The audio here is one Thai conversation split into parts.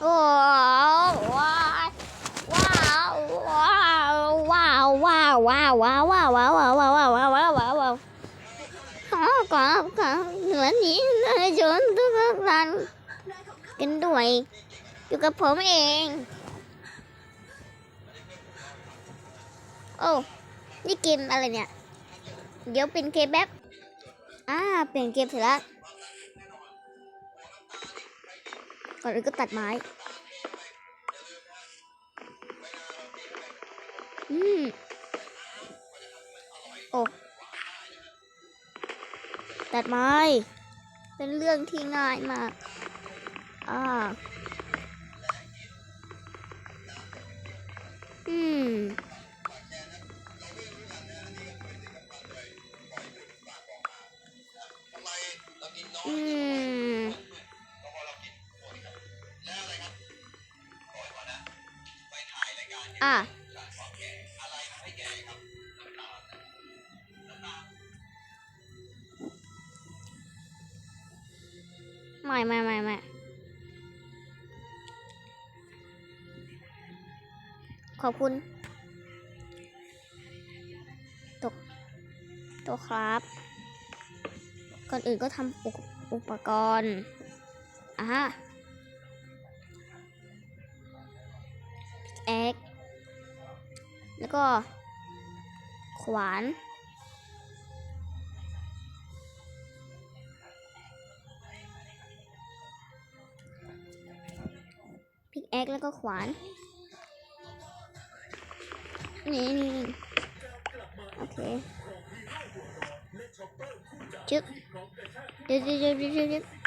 โอ้ว้าวว้าวว้าวว้าวว้าวว้าวว้าวว้าวว้าวว้าวว้าวว้าวว้าวว้าวว้าวขอขอขอเหนือนี้นะจนทุกท่านกันด้วยอยู่กับผมเอง โอ้ นี่เกมอะไรเนี่ย เดี๋ยวเป็นเกมแบบอ่าเปลี่ยนเกมเสร็จแล้ว ก่อนอื่นก็ตัดไม้ อืม โอ้ ตัดไม้ เป็นเรื่องที่ง่ายมาก อ่า อืม อะไม่ไม่ไม่ไม่ขอบคุณ ตก ตกครับ ก่อนอื่นก็ทำอุปอุปกรณ์ อะเอ็ก ก็ ขวาน พิกแอคแล้วก็ขวาน นี่นี่โอเคชึบเดี๋ยวเดี๋ยวเดี๋ยวเดี๋ยวเดี๋ยวอะ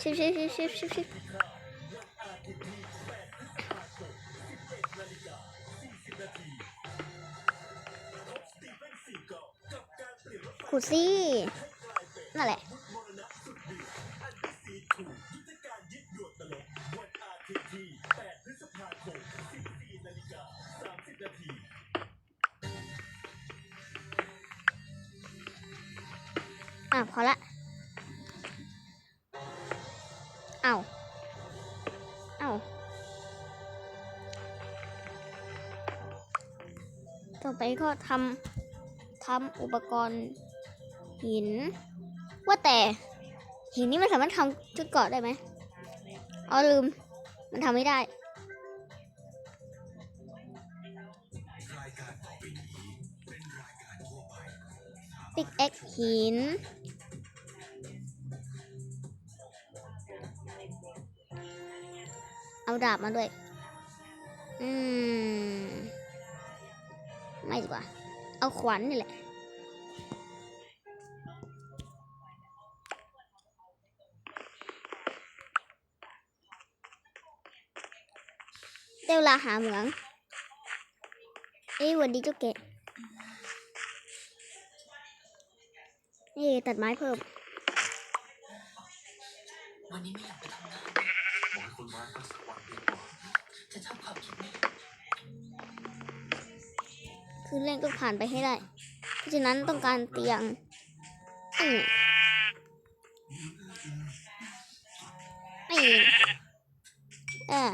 ชึบชึบชึบชึบชึบ ขุดสินั่นแหละอะพอละเอาเอาต่อไปก็ทำทำอุปกรณ์ หิน ว่าแต่ หินนี่มันสามารถทำชุดเกาะได้ไหมอ๋อลืม มันทำไม่ได้ปิกเอ็กหิน เอาดาบมาด้วย อืม ไม่ดีกว่า เอาขวานนี่แหละ ได้เวลาหาเหมือง เอ้ยวันดีเจ้าแกะนี่ตัดไม้เพิ่ม วันนี้ไม่อยากไปทำงานบอกให้คนร้ายสักสักวันดีกว่าฉันชอบความคิดนี้คือเล่นต้องผ่านไปให้ได้ เพราะฉะนั้นต้องการเตียงอืมนี่เออ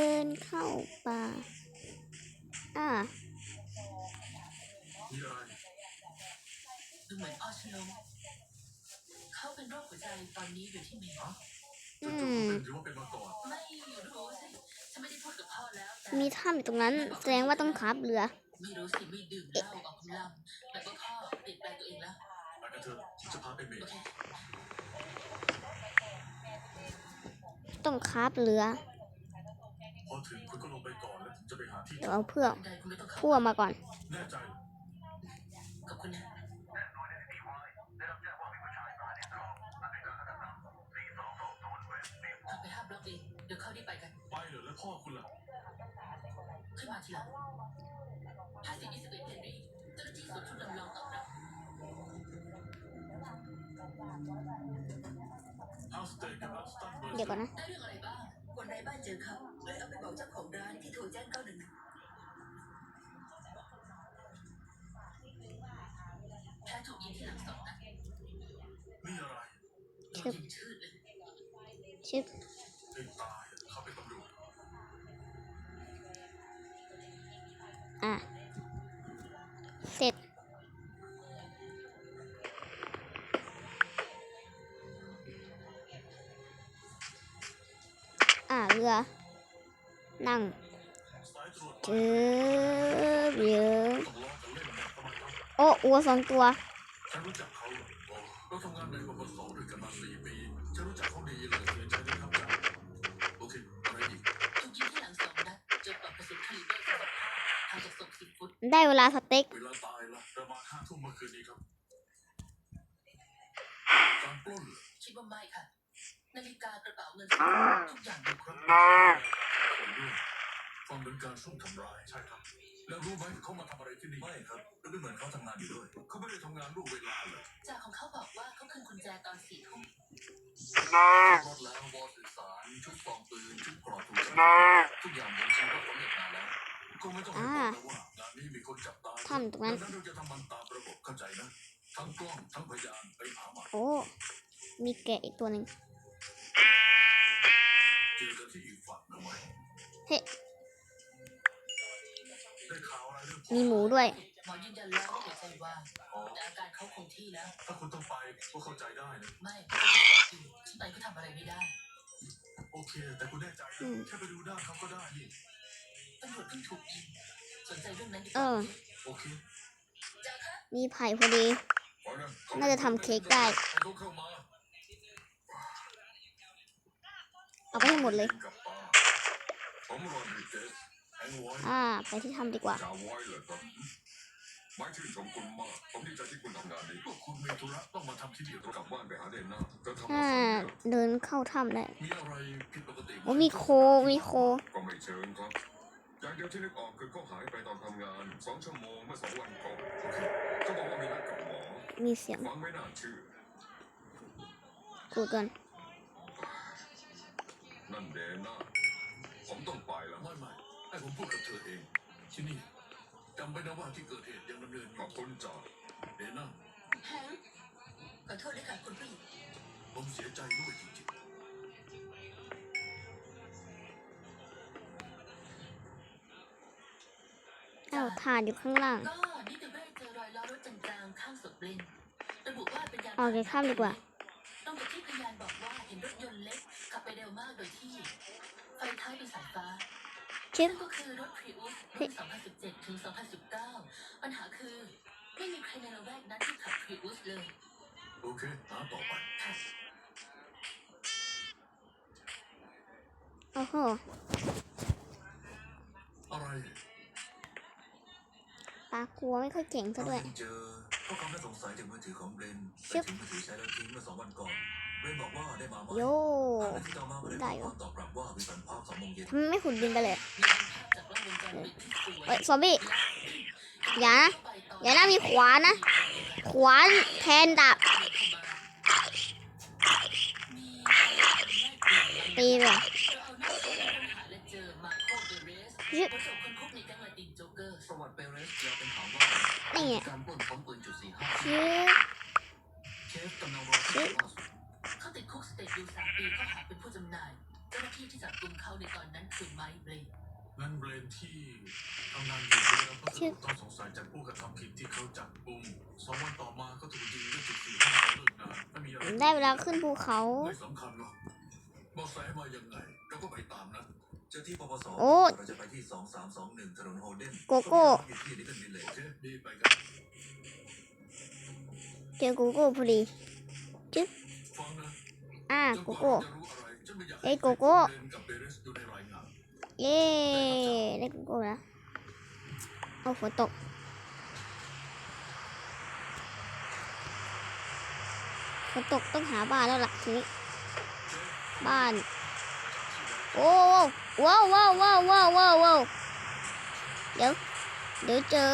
เดินเข้าป่า อ่ามีอะดูเหมือนพ่อชโลมเขาเป็นโรคหัวใจตอนนี้อยู่ที่เมย์อืมหรือว่าเป็นมาก่อนไม่รู้สิฉันไม่ได้พูดกับพ่อแล้วแต่มีถ้ำอยู่ตรงนั้น แสดงว่าต้องขับเรือ ไม่รู้สิไม่ดื่มเหล้าออกกำลังแล้วก็พ่อเปลี่ยนแปลงตัวเองแล้วไปกันเถอะฉันจะพาไปเมโอดเคต้องขับเรือ เดี๋ยวเอาเพื่อกบันไดคุณไม่ต้องเข้าพั่วมาก่อนแน่ใจกับคุณนะขับไปห้าบล็อกเองเดี๋ยวเข้าที่ไปกันไปเหรอแล้วพ่อคุณล่ะขึ้นมาทีหลังห้าสิบยี่สิบเอ็ดเฮนรี่เจ้าหน้าที่สวนชุดจำลองตอบรับฮาวสเตย์กับอัลสตันเบอร์เดี๋ยวก่อนนะได้เรื่องอะไรบ้างคนไร้บ้านเจอเขา เลยเอาไปบอกเจ้าของร้านที่โทรแจ้งเก้าหนึ่งแค่ถูกงที่หลังสอดนี่ชึบดเจ็นอะ เสร็จ อะเรือ กถูกยิงที่หลังสองนัดเจอปลอกกระสุนคาลิเบอร์สิบห้าห่างจากศพสิบฟุตได้เวลาสเต็กเวลาตายละประมาณห้าทุ่มเมื่อคืนนี้ครับการปล้นเหรอคิดว่าไม่ค่ะ นาฬิกากระเป๋าเงินทุกอย่างดูครับ คนด้วยฟังเหมือนการซุ่มทำร้ายใช่ครับ แล้วรู้ไหมเขามาทำอะไรที่นี่ไม่ครับดูเหมือนเขาทำงานอยู่ด้วยเขาไม่ได้ทำงานล่วงเวลาเลยจ่าของเขาบอกว่าเขาคืนกุญแจตอนสี่ทุ่มรถแล้ววอสื่อสารชุดปลอมปืนชุดปลอมถูกทุกอย่างบนชีว่าเขาเรียกมาแล้วก็ไม่ต้องไปบอกแล้วว่างานนี้มีคนจับตายทำตรงนั้น ดังนั้นเราจะทำมันตามระบบเข้าใจนะทั้งกล้องทั้งพยานไปหามาโอ้ มีแกะอีกตัวหนึ่ง เฮ้ได้ข่าวอะไรเรื่องมีหมูด้วยหมอยืนยันแล้วว่าหัวใจว่างอ๋อแต่อาการเขาคงที่แล้ว ถ้าคุณต้องไปก็เข้าใจได้นะ ไม่ที่ไปก็ทำอะไรไม่ได้ โอเค แต่คุณแน่ใจอืนะมแค่ไปดูหน้าเขาก็ได้นี่ตำรวจเพิ่งถูกยิงสนใจเรื่องนั้นดีกเอว่าอ โอเคจ่าคะมีไผ่พอดี ไปนะน่าจะทำเค้กได้ ให้เขาเข้ามาเอาไปให้หมดเลย กับป้าผมร อนดิเจสแองไว้อ่า ไปที่ถ้ำดีกว่าจะไว้เหรอครับไม่ชื่นชมคุณมากผมดีใจที่คุณทำงานนี้พวกคุณมีธุระต้องมาทำที่นี่ต้องกลับบ้านไปหาเดนน่าจะทำถ้ามาสองเดือนเดินเข้าถ้ำได้มีอะไรผิดปกติไหโอ้มีโค มีโค ก็ไม่เชิงครับอย่างเดียวที่นึกออกคือเขาหายไปตอนทำงานสองชั่วโมงเมื่อสองวันก่อนโอเคเขาบอกว่ามีนัดกับหมอ มีเสียงฟังไม่น่าเชื่อกูดกันนั่นเดนน่า ผมต้องไปแล้วไม่ไม่ให้ผมพูดกับเธอเอง ที่นี่จำไว้นะว่าที่เกิดเหตุยังดำเนินอยู่ขอบคุณจ้าเดนน่าแฮงขอโทษด้วยค่ะคุณผู้หญิงผมเสียใจด้วยจริงเอ้าถ่านอยู่ข้างล่างก็นิติเวชเจอรอยล้อรถจางๆข้างศพเบลนระบุว่าเป็นยานออกจากถ้ำดีกว่า ตรงกับที่พยานบอกว่าเห็นรถยนต์เล็กขับไปเร็วมากโดยที่ ไฟท้ายเป็นสายฟ้าชึซึ่บงก็คือรถพรีอุสรุ่น2017ถึง2019 ปัญหาคือไม่มีใครในละแวกนั้นที่ขับพรีอุสเลยๆโอเคหาต่อไปค่ะโอ้โหอะไรปลากลัวไม่ค่อยเก่งซะด้วยเจอก็คำน่าสงสัยจากมือถือของเบรนชึบถึงมือถือใช้แล้วทิ้งเมื่อสองวันก่อน เบรนบอกว่าได้มาไหมโยและที่ต่อมาก็ได้ได้ข้อเหรคอวามตอบกลับว่าวิสันภาพสองโมงเย็นทำไมไม่ขุดดินกันเลยมีภาพจากกล้องวงจรปิดที่สวยเฮ้ยซอมบี้อย่านะอย่านะมีขวานนะ ขวานแทนดาบตีเลยยึดประวัติเปเรสเราเป็นถามว่านี่ไง ในตอนนั้นคือไมค์เบรนงั้นเบรนที่ทำงานอยู่ด้วยแล้วก็ถูกต้องสงสัยจากผู้กระทำผิดที่เขาจับกุมสองวันต่อมาก็ถูกยิงด้วยจุดสี่ห้าเลิกงานไม่มีอะไรได้เวลาขึ้นภูเขาไม่สำคัญหรอกบอกแสมายังไงเราก็ไปตามนะเจอที่ปปสโอ้เราจะไปที่สองสามสองหนึ่งถนนโฮเดนโกโก้อยู่ที่ลิตเติ้ลวิลเลจโอเคดีไปกันเจอโกโก้พอดีฟังนะอ่าจนโกว่าโก้เราจะรู้อะไรฉันไม่อยากเอ้ยโกโก้ เย้ได้โกโก้แล้วเอาฝนตกฝนตกต้องหาบ้านแล้วล่ะทีนี้บ้าน โอ้ว้าวว้าวว้าวว้าวว้าวว้าวเดี๋ยว เดี๋ยวเจอ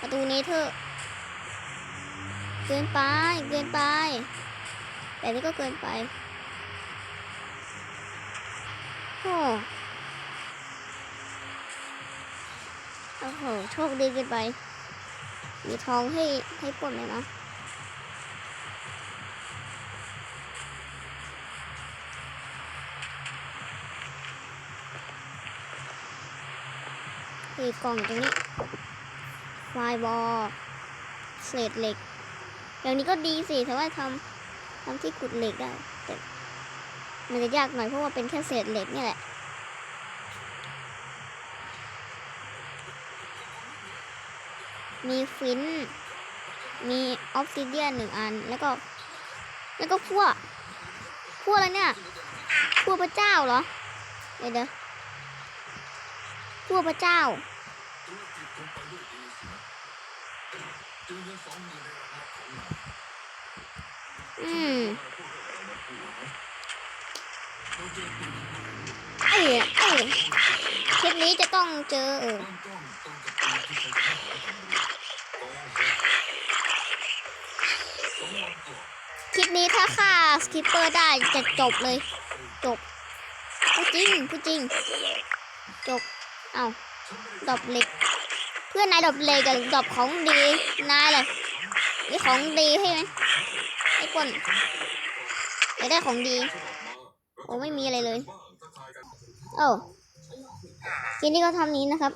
ประตูเนเธอร์เกินไปเกินไปแต่นี่ก็เกินไปโอ้ โอ้โห โชคดีเกินไป มีทองให้ให้ปนเลยนะ มีกล่องตรงนี้ไฟบอลเศษเหล็ก อย่างนี้ก็ดีสิแต่ว่าทำทำที่ขุดเหล็กได้ แต่ มันจะยากหน่อยเพราะว่าเป็นแค่เศษเหล็กนี่แหละ มีฟิน มีออฟซิเดียนหนึ่งอัน แล้วก็ แล้วก็พวกพวกอะไรเนี่ยพวกพระเจ้าเหรอ เดี๋ยวเดี๋ยวพวกพระเจ้า อืมเราเจอปีกเอ้ยเอ้ยคลิปนี้จะต้องเจอเออ ต้องต้องต้องกับปีที่ใช้ทหารตำรวจโกหกสองวันก่อน ค ลิปนี้ถ้าฆ่าสคิปเปอร์ได้จะจบเลย จบพูดจริงพูดจริง จบ เอาดอบเหล็ก เพื่อนนายดอบเล็กกับดอบของดี นายเลยนี่ของดีใช่ไหมไอ้คนอยากได้ของดี โอ้ไม่มีอะไรเลย โอ้คลิปนี้ก็ทำนี้นะครับ